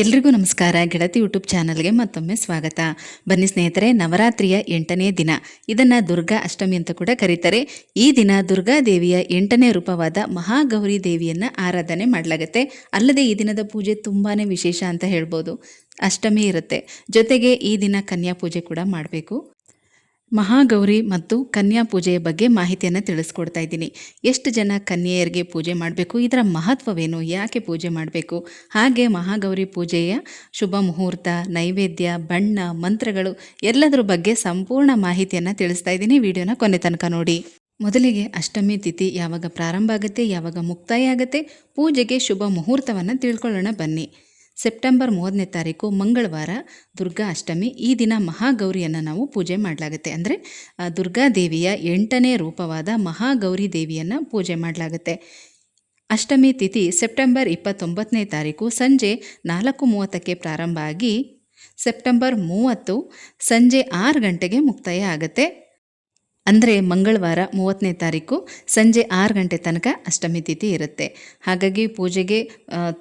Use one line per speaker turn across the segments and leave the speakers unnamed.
ಎಲ್ರಿಗೂ ನಮಸ್ಕಾರ. ಗೆಳತಿ ಯೂಟ್ಯೂಬ್ ಚಾನಲ್ಗೆ ಮತ್ತೊಮ್ಮೆ ಸ್ವಾಗತ. ಬನ್ನಿ ಸ್ನೇಹಿತರೆ, ನವರಾತ್ರಿಯ ಎಂಟನೇ ದಿನ. ಇದನ್ನು ದುರ್ಗಾ ಅಷ್ಟಮಿ ಅಂತ ಕೂಡ ಕರೀತಾರೆ. ಈ ದಿನ ದುರ್ಗಾ ದೇವಿಯ ಎಂಟನೇ ರೂಪವಾದ ಮಹಾಗೌರಿ ದೇವಿಯನ್ನು ಆರಾಧನೆ ಮಾಡಲಾಗುತ್ತೆ. ಅಲ್ಲದೆ ಈ ದಿನದ ಪೂಜೆ ತುಂಬಾ ವಿಶೇಷ ಅಂತ ಹೇಳ್ಬೋದು. ಅಷ್ಟಮಿ ಇರುತ್ತೆ. ಜೊತೆಗೆ ಈ ದಿನ ಕನ್ಯಾ ಪೂಜೆ ಕೂಡ ಮಾಡಬೇಕು. ಮಹಾಗೌರಿ ಮತ್ತು ಕನ್ಯಾ ಪೂಜೆಯ ಬಗ್ಗೆ ಮಾಹಿತಿಯನ್ನು ತಿಳಿಸ್ಕೊಡ್ತಾ ಇದ್ದೀನಿ. ಎಷ್ಟು ಜನ ಕನ್ಯೆಯರಿಗೆ ಪೂಜೆ ಮಾಡಬೇಕು? ಇದರ ಮಹತ್ವವೇನು? ಯಾಕೆ ಪೂಜೆ ಮಾಡಬೇಕು? ಹಾಗೆ ಮಹಾಗೌರಿ ಪೂಜೆಯ ಶುಭ ಮುಹೂರ್ತ, ನೈವೇದ್ಯ, ಬಣ್ಣ, ಮಂತ್ರಗಳು ಎಲ್ಲದರ ಬಗ್ಗೆ ಸಂಪೂರ್ಣ ಮಾಹಿತಿಯನ್ನು ತಿಳಿಸ್ತಾ ಇದ್ದೀನಿ. ವಿಡಿಯೋನ ಕೊನೆ ತನಕ ನೋಡಿ. ಮೊದಲಿಗೆ ಅಷ್ಟಮಿ ತಿಥಿ ಯಾವಾಗ ಪ್ರಾರಂಭ ಆಗುತ್ತೆ? ಯಾವಾಗ ಮುಕ್ತಾಯ ಆಗುತ್ತೆ? ಪೂಜೆಗೆ ಶುಭ ಮುಹೂರ್ತವನ್ನು ತಿಳ್ಕೊಳ್ಳೋಣ ಬನ್ನಿ. ಸೆಪ್ಟೆಂಬರ್ ಮೂವತ್ತನೇ ತಾರೀಕು ಮಂಗಳವಾರ ದುರ್ಗಾ ಅಷ್ಟಮಿ, ಈ ದಿನ ಮಹಾಗೌರಿಯನ್ನು ನಾವು ಪೂಜೆ ಮಾಡಲಾಗುತ್ತೆ. ಅಂದರೆ ದುರ್ಗಾ ದೇವಿಯ ಎಂಟನೇ ರೂಪವಾದ ಮಹಾಗೌರಿ ದೇವಿಯನ್ನು ಪೂಜೆ ಮಾಡಲಾಗುತ್ತೆ. ಅಷ್ಟಮಿ ತಿಥಿ ಸೆಪ್ಟೆಂಬರ್ ಇಪ್ಪತ್ತೊಂಬತ್ತನೇ ತಾರೀಕು ಸಂಜೆ ನಾಲ್ಕು ಮೂವತ್ತಕ್ಕೆ ಪ್ರಾರಂಭ ಆಗಿ ಸೆಪ್ಟೆಂಬರ್ ಮೂವತ್ತು ಸಂಜೆ ಆರು ಗಂಟೆಗೆ ಮುಕ್ತಾಯ ಆಗುತ್ತೆ. ಅಂದರೆ ಮಂಗಳವಾರ ಮೂವತ್ತನೇ ತಾರೀಕು ಸಂಜೆ ಆರು ಗಂಟೆ ತನಕ ಅಷ್ಟಮಿ ತಿಥಿ ಇರುತ್ತೆ. ಹಾಗಾಗಿ ಪೂಜೆಗೆ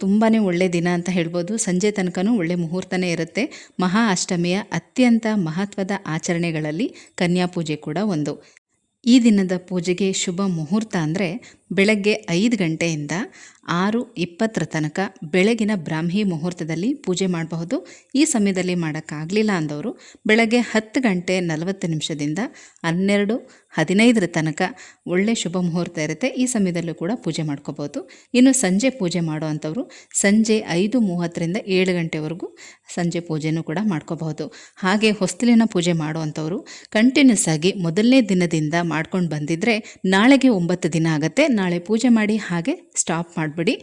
ತುಂಬಾ ಒಳ್ಳೆ ದಿನ ಅಂತ ಹೇಳ್ಬೋದು. ಸಂಜೆ ತನಕನೂ ಒಳ್ಳೆ ಮುಹೂರ್ತನೇ ಇರುತ್ತೆ. ಮಹಾ ಅಷ್ಟಮಿಯ ಅತ್ಯಂತ ಮಹತ್ವದ ಆಚರಣೆಗಳಲ್ಲಿ ಕನ್ಯಾ ಪೂಜೆ ಕೂಡ ಒಂದು. ಈ ದಿನದ ಪೂಜೆಗೆ ಶುಭ ಮುಹೂರ್ತ ಅಂದರೆ ಬೆಳಗ್ಗೆ ಐದು ಗಂಟೆಯಿಂದ ಆರು ಇಪ್ಪತ್ತರ ತನಕ ಬೆಳಗಿನ ಬ್ರಾಹ್ಮಿ ಮುಹೂರ್ತದಲ್ಲಿ ಪೂಜೆ ಮಾಡಬಹುದು. ಈ ಸಮಯದಲ್ಲಿ ಮಾಡೋಕ್ಕಾಗಲಿಲ್ಲ ಅಂದವರು ಬೆಳಗ್ಗೆ ಹತ್ತು ಗಂಟೆ ನಲವತ್ತು ನಿಮಿಷದಿಂದ ಹನ್ನೆರಡು ಹದಿನೈದರ ತನಕ ಒಳ್ಳೆ ಶುಭ ಮುಹೂರ್ತ ಇರುತ್ತೆ. ಈ ಸಮಯದಲ್ಲೂ ಕೂಡ ಪೂಜೆ ಮಾಡ್ಕೋಬೋದು ಇನ್ನು ಸಂಜೆ ಪೂಜೆ ಮಾಡುವಂಥವ್ರು ಸಂಜೆ ಐದು ಮೂವತ್ತರಿಂದ ಏಳು ಗಂಟೆವರೆಗೂ ಸಂಜೆ ಪೂಜೆನೂ ಕೂಡ ಮಾಡ್ಕೋಬಹುದು. ಹಾಗೆ ಹೊಸ್ತಿಲಿನ ಪೂಜೆ ಮಾಡುವಂಥವ್ರು ಕಂಟಿನ್ಯೂಸ್ ಆಗಿ ಮೊದಲನೇ ದಿನದಿಂದ ಮಾಡ್ಕೊಂಡು ಬಂದಿದ್ದರೆ ನಾಳೆಗೆ ಒಂಬತ್ತು ದಿನ ಆಗುತ್ತೆ. ನಾಳೆ ಪೂಜೆ ಮಾಡಿ ಹಾಗೆ ಸ್ಟಾಪ್ ಮಾಡಿಬಿಡಿ.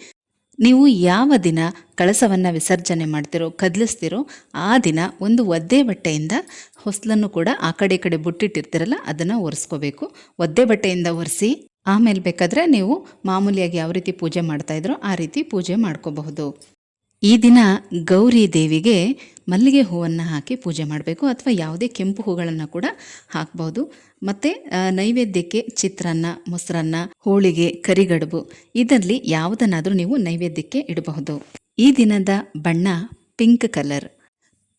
ನೀವು ಯಾವ ದಿನ ಕಳಸವನ್ನು ವಿಸರ್ಜನೆ ಮಾಡ್ತಿರೋ, ಕದಲಿಸ್ತಿರೋ, ಆ ದಿನ ಒಂದು ಒದ್ದೆ ಬಟ್ಟೆಯಿಂದ ಹೊಸಲನ್ನು ಕೂಡ ಆ ಕಡೆ ಈ ಕಡೆ ಬುಟ್ಟಿಟ್ಟಿರ್ತಿರಲ್ಲ, ಅದನ್ನು ಒರೆಸ್ಕೋಬೇಕು. ಒದ್ದೆ ಬಟ್ಟೆಯಿಂದ ಒರೆಸಿ, ಆಮೇಲೆ ಬೇಕಾದರೆ ನೀವು ಮಾಮೂಲಿಯಾಗಿ ಯಾವ ರೀತಿ ಪೂಜೆ ಮಾಡ್ತಾಯಿದ್ರೋ ಆ ರೀತಿ ಪೂಜೆ ಮಾಡ್ಕೋಬಹುದು. ಈ ದಿನ ಗೌರಿ ದೇವಿಗೆ ಮಲ್ಲಿಗೆ ಹೂವನ್ನು ಹಾಕಿ ಪೂಜೆ ಮಾಡಬೇಕು ಅಥವಾ ಯಾವುದೇ ಕೆಂಪು ಹೂಗಳನ್ನು ಕೂಡ ಹಾಕ್ಬೋದು ಮತ್ತು ನೈವೇದ್ಯಕ್ಕೆ ಚಿತ್ರಾನ್ನ, ಮೊಸರನ್ನ, ಹೋಳಿಗೆ, ಕರಿಗಡುಬು ಇದರಲ್ಲಿ ಯಾವುದನ್ನಾದರೂ ನೀವು ನೈವೇದ್ಯಕ್ಕೆ ಇಡಬಹುದು. ಈ ದಿನದ ಬಣ್ಣ ಪಿಂಕ್ ಕಲರ್.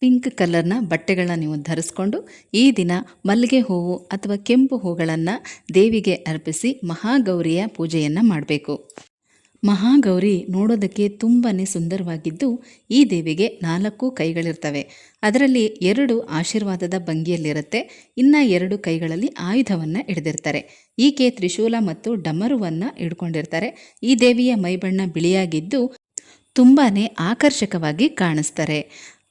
ಪಿಂಕ್ ಕಲರ್ನ ಬಟ್ಟೆಗಳನ್ನ ನೀವು ಧರಿಸ್ಕೊಂಡು ಈ ದಿನ ಮಲ್ಲಿಗೆ ಹೂವು ಅಥವಾ ಕೆಂಪು ಹೂಗಳನ್ನು ದೇವಿಗೆ ಅರ್ಪಿಸಿ ಮಹಾಗೌರಿಯ ಪೂಜೆಯನ್ನು ಮಾಡಬೇಕು. ಮಹಾಗೌರಿ ನೋಡೋದಕ್ಕೆ ತುಂಬಾ ಸುಂದರವಾಗಿದ್ದು, ಈ ದೇವಿಗೆ ನಾಲ್ಕು ಕೈಗಳಿರ್ತವೆ. ಅದರಲ್ಲಿ ಎರಡು ಆಶೀರ್ವಾದದ ಭಂಗಿಯಲ್ಲಿರುತ್ತೆ. ಇನ್ನ ಎರಡು ಕೈಗಳಲ್ಲಿ ಆಯುಧವನ್ನು ಹಿಡಿದಿರ್ತಾರೆ. ಈಕೆ ತ್ರಿಶೂಲ ಮತ್ತು ಡಮರುವನ್ನು ಹಿಡ್ಕೊಂಡಿರ್ತಾರೆ. ಈ ದೇವಿಯ ಮೈಬಣ್ಣ ಬಿಳಿಯಾಗಿದ್ದು ತುಂಬಾ ಆಕರ್ಷಕವಾಗಿ ಕಾಣಿಸ್ತಾರೆ.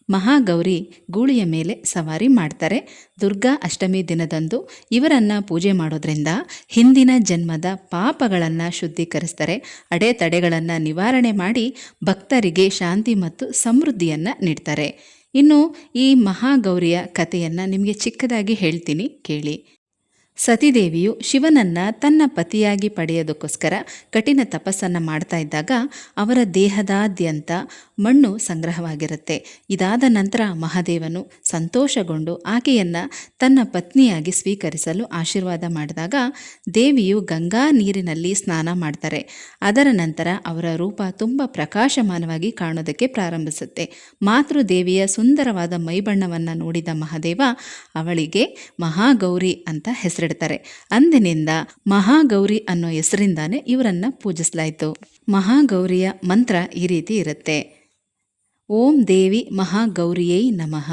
ಮಹಾಗೌರಿ ಗೂಳಿಯ ಮೇಲೆ ಸವಾರಿ ಮಾಡ್ತಾರೆ. ದುರ್ಗಾ ಅಷ್ಟಮಿ ದಿನದಂದು ಇವರನ್ನು ಪೂಜೆ ಮಾಡೋದ್ರಿಂದ ಹಿಂದಿನ ಜನ್ಮದ ಪಾಪಗಳನ್ನು ಶುದ್ಧೀಕರಿಸ್ತಾರೆ. ಅಡೆತಡೆಗಳನ್ನು ನಿವಾರಣೆ ಮಾಡಿ ಭಕ್ತರಿಗೆ ಶಾಂತಿ ಮತ್ತು ಸಮೃದ್ಧಿಯನ್ನು ನೀಡ್ತಾರೆ. ಇನ್ನು ಈ ಮಹಾಗೌರಿಯ ಕಥೆಯನ್ನು ನಿಮಗೆ ಚಿಕ್ಕದಾಗಿ ಹೇಳ್ತೀನಿ, ಕೇಳಿ. ಸತಿದೇವಿಯು ಶಿವನನ್ನ ತನ್ನ ಪತಿಯಾಗಿ ಪಡೆಯೋದಕ್ಕೋಸ್ಕರ ಕಠಿಣ ತಪಸ್ಸನ್ನು ಮಾಡ್ತಾ ಇದ್ದಾಗ ಅವರ ದೇಹದಾದ್ಯಂತ ಮಣ್ಣು ಸಂಗ್ರಹವಾಗಿರುತ್ತೆ. ಇದಾದ ನಂತರ ಮಹಾದೇವನು ಸಂತೋಷಗೊಂಡು ಆಕೆಯನ್ನು ತನ್ನ ಪತ್ನಿಯಾಗಿ ಸ್ವೀಕರಿಸಲು ಆಶೀರ್ವಾದ ಮಾಡಿದಾಗ ದೇವಿಯು ಗಂಗಾ ನೀರಿನಲ್ಲಿ ಸ್ನಾನ ಮಾಡ್ತಾರೆ. ಅದರ ನಂತರ ಅವರ ರೂಪ ತುಂಬ ಪ್ರಕಾಶಮಾನವಾಗಿ ಕಾಣೋದಕ್ಕೆ ಪ್ರಾರಂಭಿಸುತ್ತೆ. ಮಾತೃದೇವಿಯ ಸುಂದರವಾದ ಮೈಬಣ್ಣವನ್ನು ನೋಡಿದ ಮಹಾದೇವ, ಅವಳಿಗೆ ಮಹಾಗೌರಿ ಅಂತ ಹೆಸರು ಇಡ್ತಾರೆ ಅಂದಿನಿಂದ ಮಹಾಗೌರಿ ಅನ್ನೋ ಹೆಸರಿಂದಾನೇ ಇವರನ್ನ ಪೂಜಿಸಲಾಯಿತು. ಮಹಾಗೌರಿಯ ಮಂತ್ರ ಈ ರೀತಿ ಇರುತ್ತೆ. ಓಂ ದೇವಿ ಮಹಾಗೌರಿಯೈ ನಮಃ.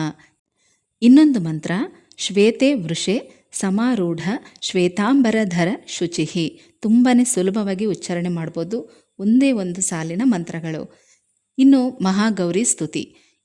ಇನ್ನೊಂದು ಮಂತ್ರ, ಶ್ವೇತೆ ವೃಷೆ ಸಮಾರೂಢ ಶ್ವೇತಾಂಬರಧರ ಶುಚಿಹಿ. ತುಂಬಾ ಸುಲಭವಾಗಿ ಉಚ್ಚಾರಣೆ ಮಾಡ್ಬೋದು ಒಂದೇ ಒಂದು ಸಾಲಿನ ಮಂತ್ರಗಳು. ಇನ್ನು ಮಹಾಗೌರಿ ಸ್ತುತಿ.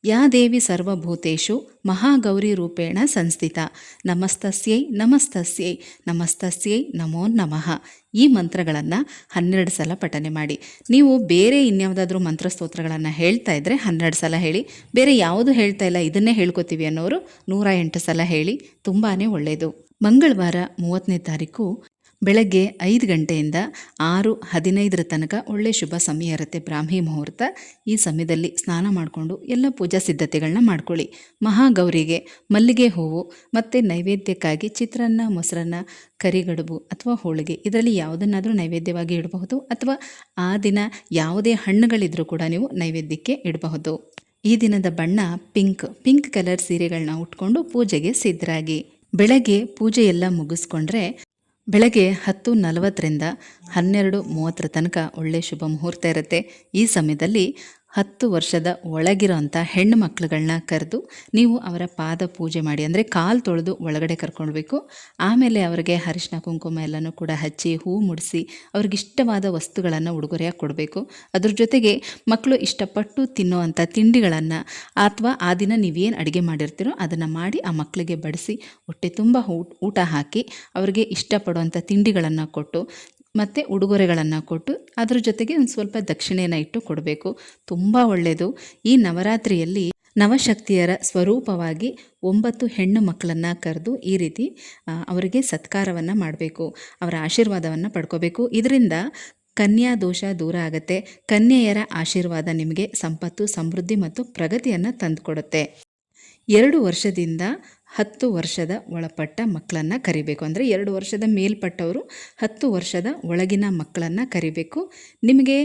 ಯಾ ದೇವಿ ಸರ್ವಭೂತೇಶು ಮಹಾಗೌರಿ ರೂಪೇಣ ಸಂಸ್ಥಿತ. ನಮಸ್ತಸ್ಯೈ ನಮಸ್ತಸ್ಯೈ ನಮಸ್ತಸ್ಯೈ, ನಮೋ ನಮಃ. ಈ ಮಂತ್ರಗಳನ್ನು ಹನ್ನೆರಡು ಸಲ ಪಠನೆ ಮಾಡಿ. ನೀವು ಬೇರೆ ಇನ್ಯಾವುದಾದ್ರೂ ಮಂತ್ರಸ್ತೋತ್ರಗಳನ್ನು ಹೇಳ್ತಾ ಇದ್ದರೆ ಹನ್ನೆರಡು ಸಲ ಹೇಳಿ. ಬೇರೆ ಯಾವುದು ಹೇಳ್ತಾ ಇಲ್ಲ, ಇದನ್ನೇ ಹೇಳ್ಕೊತೀವಿ ಅನ್ನೋರು ನೂರ ಎಂಟು ಸಲ ಹೇಳಿ. ತುಂಬಾ ಒಳ್ಳೆಯದು ಮಂಗಳವಾರ ಮೂವತ್ತನೇ ತಾರೀಕು ಬೆಳಗ್ಗೆ ಐದು ಗಂಟೆಯಿಂದ ಆರು ಹದಿನೈದರ ತನಕ ಒಳ್ಳೆಯ ಶುಭ ಸಮಯ ಇರುತ್ತೆ ಬ್ರಾಹ್ಮಿ ಮುಹೂರ್ತ. ಈ ಸಮಯದಲ್ಲಿ ಸ್ನಾನ ಮಾಡಿಕೊಂಡು ಎಲ್ಲ ಪೂಜಾ ಸಿದ್ಧತೆಗಳನ್ನ ಮಾಡ್ಕೊಳ್ಳಿ. ಮಹಾಗೌರಿಗೆ ಮಲ್ಲಿಗೆ ಹೂವು ಮತ್ತು ನೈವೇದ್ಯಕ್ಕಾಗಿ ಚಿತ್ರಾನ್ನ, ಮೊಸರನ್ನ, ಕರಿಗಡುಬು ಅಥವಾ ಹೋಳಿಗೆ ಇದರಲ್ಲಿ ಯಾವುದನ್ನಾದರೂ ನೈವೇದ್ಯವಾಗಿ ಇಡಬಹುದು ಅಥವಾ ಆ ದಿನ ಯಾವುದೇ ಹಣ್ಣುಗಳಿದ್ರೂ ಕೂಡ ನೀವು ನೈವೇದ್ಯಕ್ಕೆ ಇಡಬಹುದು. ಈ ದಿನದ ಬಣ್ಣ ಪಿಂಕ್. ಪಿಂಕ್ ಕಲರ್ ಸೀರೆಗಳನ್ನ ಉಟ್ಕೊಂಡು ಪೂಜೆಗೆ ಸಿದ್ಧರಾಗಿ. ಬೆಳಗ್ಗೆ ಪೂಜೆ ಎಲ್ಲ ಮುಗಿಸ್ಕೊಂಡ್ರೆ ಬೆಳಗ್ಗೆ ಹತ್ತು ನಲವತ್ತರಿಂದ ಹನ್ನೆರಡು ಮೂವತ್ತರ ತನಕ ಒಳ್ಳೆ ಶುಭ ಮುಹೂರ್ತ ಇರುತ್ತೆ. ಈ ಸಮಯದಲ್ಲಿ ಹತ್ತು ವರ್ಷದ ಒಳಗಿರೋಂಥ ಹೆಣ್ಣು ಮಕ್ಕಳುಗಳನ್ನ ಕರೆದು ನೀವು ಅವರ ಪಾದ ಪೂಜೆ ಮಾಡಿ, ಅಂದರೆ ಕಾಲು ತೊಳೆದು ಒಳಗಡೆ ಕರ್ಕೊಳ್ಬೇಕು. ಆಮೇಲೆ ಅವರಿಗೆ ಅರಿಶಿನ, ಕುಂಕುಮ ಎಲ್ಲನೂ ಕೂಡ ಹಚ್ಚಿ ಹೂ ಮುಡಿಸಿ ಅವ್ರಿಗಿಷ್ಟವಾದ ವಸ್ತುಗಳನ್ನು ಉಡುಗೊರೆಯಾಗಿ ಕೊಡಬೇಕು. ಅದ್ರ ಜೊತೆಗೆ ಮಕ್ಕಳು ಇಷ್ಟಪಟ್ಟು ತಿನ್ನುವಂಥ ತಿಂಡಿಗಳನ್ನು ಅಥವಾ ಆ ದಿನ ನೀವೇನು ಅಡುಗೆ ಮಾಡಿರ್ತೀರೋ ಅದನ್ನು ಮಾಡಿ ಆ ಮಕ್ಕಳಿಗೆ ಬಡಿಸಿ, ಹೊಟ್ಟೆ ತುಂಬ ಊಟ ಊಟ ಹಾಕಿ ಅವರಿಗೆ ಇಷ್ಟಪಡುವಂಥ ತಿಂಡಿಗಳನ್ನು ಕೊಟ್ಟು ಮತ್ತು ಉಡುಗೊರೆಗಳನ್ನು ಕೊಟ್ಟು ಅದ್ರ ಜೊತೆಗೆ ಒಂದು ಸ್ವಲ್ಪ ದಕ್ಷಿಣೆಯನ್ನು ಇಟ್ಟು ಕೊಡಬೇಕು. ತುಂಬ ಒಳ್ಳೆಯದು ಈ ನವರಾತ್ರಿಯಲ್ಲಿ ನವಶಕ್ತಿಯರ ಸ್ವರೂಪವಾಗಿ ಒಂಬತ್ತು ಹೆಣ್ಣು ಮಕ್ಕಳನ್ನು ಕರೆದು ಈ ರೀತಿ ಅವರಿಗೆ ಸತ್ಕಾರವನ್ನು ಮಾಡಬೇಕು. ಅವರ ಆಶೀರ್ವಾದವನ್ನು ಪಡ್ಕೋಬೇಕು. ಇದರಿಂದ ಕನ್ಯಾ ದೋಷ ದೂರ ಆಗುತ್ತೆ. ಕನ್ಯೆಯರ ಆಶೀರ್ವಾದ ನಿಮಗೆ ಸಂಪತ್ತು, ಸಮೃದ್ಧಿ ಮತ್ತು ಪ್ರಗತಿಯನ್ನು ತಂದುಕೊಡುತ್ತೆ. ಎರಡು ವರ್ಷದಿಂದ ಹತ್ತು ವರ್ಷದ ಒಳಪಟ್ಟ ಮಕ್ಕಳನ್ನು ಕರಿಬೇಕು. ಅಂದರೆ ಎರಡು ವರ್ಷದ ಮೇಲ್ಪಟ್ಟವರು ಹತ್ತು ವರ್ಷದ ಒಳಗಿನ ಮಕ್ಕಳನ್ನು ಕರಿಬೇಕು. ನಿಮಗೆ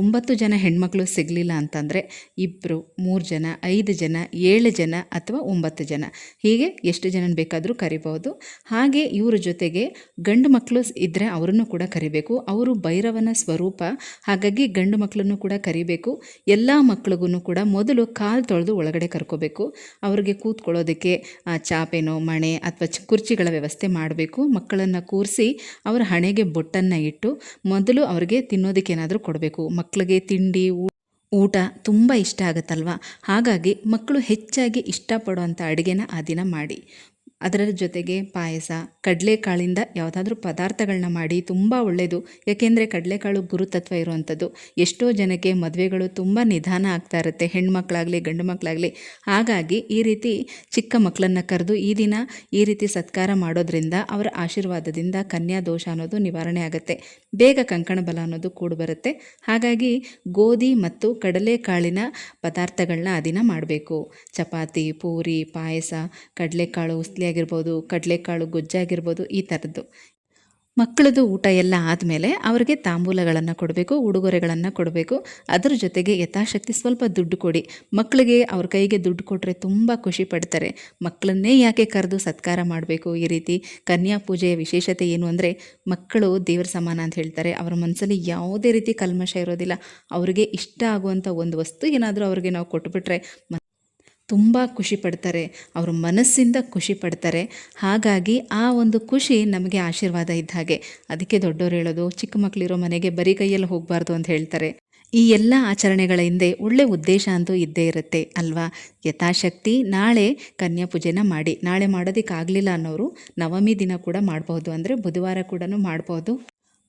ಒಂಬತ್ತು ಜನ ಹೆಣ್ಮಕ್ಳು ಸಿಗಲಿಲ್ಲ ಅಂತಂದರೆ ಇಬ್ಬರು ಮೂರು ಜನ, ಐದು ಜನ, ಏಳು ಜನ ಅಥವಾ ಒಂಬತ್ತು ಜನ. ಹೀಗೆ ಎಷ್ಟು ಜನ ಬೇಕಾದರೂ ಕರಿಬೋದು ಹಾಗೆ ಇವ್ರ ಜೊತೆಗೆ ಗಂಡು ಮಕ್ಕಳು ಇದ್ದರೆ ಅವರನ್ನು ಕೂಡ ಕರಿಬೇಕು. ಅವರು ಭೈರವನ ಸ್ವರೂಪ, ಹಾಗಾಗಿ ಗಂಡು ಮಕ್ಕಳನ್ನು ಕೂಡ ಕರಿಬೇಕು. ಎಲ್ಲ ಮಕ್ಳಿಗೂ ಕೂಡ ಮೊದಲು ಕಾಲು ತೊಳೆದು ಒಳಗಡೆ ಕರ್ಕೋಬೇಕು. ಅವರಿಗೆ ಕೂತ್ಕೊಳ್ಳೋದಕ್ಕೆ ಚಾಪೆನೋ, ಮಣೆ ಅಥವಾ ಕುರ್ಚಿಗಳ ವ್ಯವಸ್ಥೆ ಮಾಡಬೇಕು. ಮಕ್ಕಳನ್ನು ಕೂರಿಸಿ ಅವರ ಹಣೆಗೆ ಬೊಟ್ಟನ್ನು ಇಟ್ಟು ಮೊದಲು ಅವರಿಗೆ ತಿನ್ನೋದಕ್ಕೆ ಏನಾದರೂ ಕೊಡಬೇಕು. ಮಕ್ಕಳಿಗೆ ತಿಂಡಿ ಊಟ ತುಂಬ ಇಷ್ಟ ಆಗುತ್ತಲ್ವ? ಹಾಗಾಗಿ ಮಕ್ಕಳು ಹೆಚ್ಚಾಗಿ ಇಷ್ಟಪಡುವಂಥ ಅಡುಗೆನ ಆ ದಿನ ಮಾಡಿ. ಅದರ ಜೊತೆಗೆ ಪಾಯಸ, ಕಡಲೆಕಾಳಿಂದ ಯಾವುದಾದ್ರೂ ಪದಾರ್ಥಗಳನ್ನ ಮಾಡಿ ತುಂಬ ಒಳ್ಳೆಯದು ಯಾಕೆಂದರೆ ಕಡಲೆಕಾಳು ಗುರುತತ್ವ ಇರುವಂಥದ್ದು. ಎಷ್ಟೋ ಜನಕ್ಕೆ ಮದುವೆಗಳು ತುಂಬ ನಿಧಾನ ಆಗ್ತಾ ಇರುತ್ತೆ. ಹೆಣ್ಮಕ್ಳಾಗಲಿ, ಗಂಡು ಮಕ್ಕಳಾಗಲಿ ಹಾಗಾಗಿ ಈ ರೀತಿ ಚಿಕ್ಕ ಮಕ್ಕಳನ್ನು ಕರೆದು ಈ ದಿನ ಈ ರೀತಿ ಸತ್ಕಾರ ಮಾಡೋದ್ರಿಂದ ಅವರ ಆಶೀರ್ವಾದದಿಂದ ಕನ್ಯಾ ದೋಷ ಅನ್ನೋದು ನಿವಾರಣೆ ಆಗುತ್ತೆ. ಬೇಗ ಕಂಕಣ ಬಲ ಅನ್ನೋದು ಕೂಡ ಬರುತ್ತೆ. ಹಾಗಾಗಿ ಗೋಧಿ ಮತ್ತು ಕಡಲೆಕಾಳಿನ ಪದಾರ್ಥಗಳನ್ನ ಆ ದಿನ ಮಾಡಬೇಕು. ಚಪಾತಿ, ಪೂರಿ, ಪಾಯಸ, ಕಡಲೆಕಾಳು, ಉಸ್ಲಿ ಆಗಿರ್ಬೋದು, ಕಡಲೆಕಾಳು ಗೊಜ್ಜಾಗಿರ್ಬೋದು ಈ ಥರದ್ದು. ಮಕ್ಕಳದು ಊಟ ಎಲ್ಲ ಆದಮೇಲೆ ಅವರಿಗೆ ತಾಂಬೂಲಗಳನ್ನು ಕೊಡಬೇಕು, ಉಡುಗೊರೆಗಳನ್ನು ಕೊಡಬೇಕು. ಅದರ ಜೊತೆಗೆ ಯಥಾಶಕ್ತಿ ಸ್ವಲ್ಪ ದುಡ್ಡು ಕೊಡಿ. ಮಕ್ಕಳಿಗೆ ಅವ್ರ ಕೈಗೆ ದುಡ್ಡು ಕೊಟ್ಟರೆ ತುಂಬ ಖುಷಿ ಪಡ್ತಾರೆ. ಮಕ್ಕಳನ್ನೇ ಯಾಕೆ ಕರೆದು ಸತ್ಕಾರ ಮಾಡಬೇಕು? ಈ ರೀತಿ ಕನ್ಯಾ ಪೂಜೆಯ ವಿಶೇಷತೆ ಏನು ಅಂದರೆ, ಮಕ್ಕಳು ದೇವರ ಸಮಾನ ಅಂತ ಹೇಳ್ತಾರೆ. ಅವರ ಮನಸ್ಸಲ್ಲಿ ಯಾವುದೇ ರೀತಿ ಕಲ್ಮಶ ಇರೋದಿಲ್ಲ. ಅವರಿಗೆ ಇಷ್ಟ ಆಗುವಂಥ ಒಂದು ವಸ್ತು ಏನಾದರೂ ಅವ್ರಿಗೆ ನಾವು ಕೊಟ್ಬಿಟ್ರೆ ಮ- ತುಂಬ ಖುಷಿ ಪಡ್ತಾರೆ, ಅವರು ಮನಸ್ಸಿಂದ ಖುಷಿ ಪಡ್ತಾರೆ. ಹಾಗಾಗಿ ಆ ಒಂದು ಖುಷಿ ನಮಗೆ ಆಶೀರ್ವಾದ ಇದ್ದ ಹಾಗೆ. ಅದಕ್ಕೆ ದೊಡ್ಡವರು ಹೇಳೋದು, ಚಿಕ್ಕ ಮಕ್ಕಳಿರೋ ಮನೆಗೆ ಬರೀ ಕೈಯಲ್ಲಿ ಹೋಗಬಾರ್ದು ಅಂತ ಹೇಳ್ತಾರೆ. ಈ ಎಲ್ಲ ಆಚರಣೆಗಳ ಹಿಂದೆ ಒಳ್ಳೆ ಉದ್ದೇಶ ಅಂತೂ ಇದ್ದೇ ಇರುತ್ತೆ, ಅಲ್ವಾ? ಯಥಾಶಕ್ತಿ, ನಾಳೆ ಕನ್ಯಾ ಪೂಜೆನ ಮಾಡಿ. ನಾಳೆ ಮಾಡೋದಕ್ಕಾಗಲಿಲ್ಲ ಅನ್ನೋರು ನವಮಿ ದಿನ ಕೂಡ ಮಾಡಬಹುದು. ಅಂದರೆ ಬುಧವಾರ ಕೂಡ ಮಾಡಬಹುದು.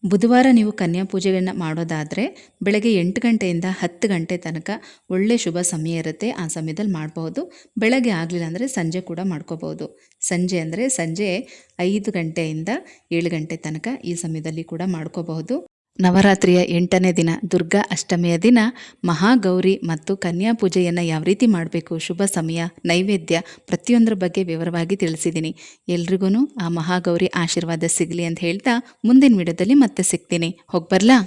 ಬುಧವಾರ ನೀವು ಕನ್ಯಾ ಪೂಜೆಯನ್ನು ಮಾಡೋದಾದರೆ ಬೆಳಗ್ಗೆ ಎಂಟು ಗಂಟೆಯಿಂದ ಹತ್ತು ಗಂಟೆ ತನಕ ಒಳ್ಳೆ ಶುಭ ಸಮಯ ಇರುತ್ತೆ. ಆ ಸಮಯದಲ್ಲಿ ಮಾಡಬಹುದು ಬೆಳಗ್ಗೆ ಆಗಲಿಲ್ಲ ಅಂದರೆ ಸಂಜೆ ಕೂಡ ಮಾಡ್ಕೋಬೋದು. ಸಂಜೆ ಅಂದರೆ ಸಂಜೆ ಐದು ಗಂಟೆಯಿಂದ ಏಳು ಗಂಟೆ ತನಕ ಈ ಸಮಯದಲ್ಲಿ ಕೂಡ ಮಾಡ್ಕೋಬಹುದು. ನವರಾತ್ರಿಯ ಎಂಟನೇ ದಿನ ದುರ್ಗಾ ಅಷ್ಟಮಿಯ ದಿನ ಮಹಾಗೌರಿ ಮತ್ತು ಕನ್ಯಾ ಪೂಜೆಯನ್ನು ಯಾವ ರೀತಿ ಮಾಡಬೇಕು? ಶುಭ ಸಮಯ, ನೈವೇದ್ಯ ಪ್ರತಿಯೊಂದರ ಬಗ್ಗೆ ವಿವರವಾಗಿ ತಿಳಿಸಿದ್ದೀನಿ. ಎಲ್ರಿಗೂ ಆ ಮಹಾಗೌರಿ ಆಶೀರ್ವಾದ ಸಿಗಲಿ ಅಂತ ಹೇಳ್ತಾ ಮುಂದಿನ ವಿಡಿಯೋದಲ್ಲಿ ಮತ್ತೆ ಸಿಗ್ತೀನಿ. ಹೋಗ್ಬರ್ಲಾ?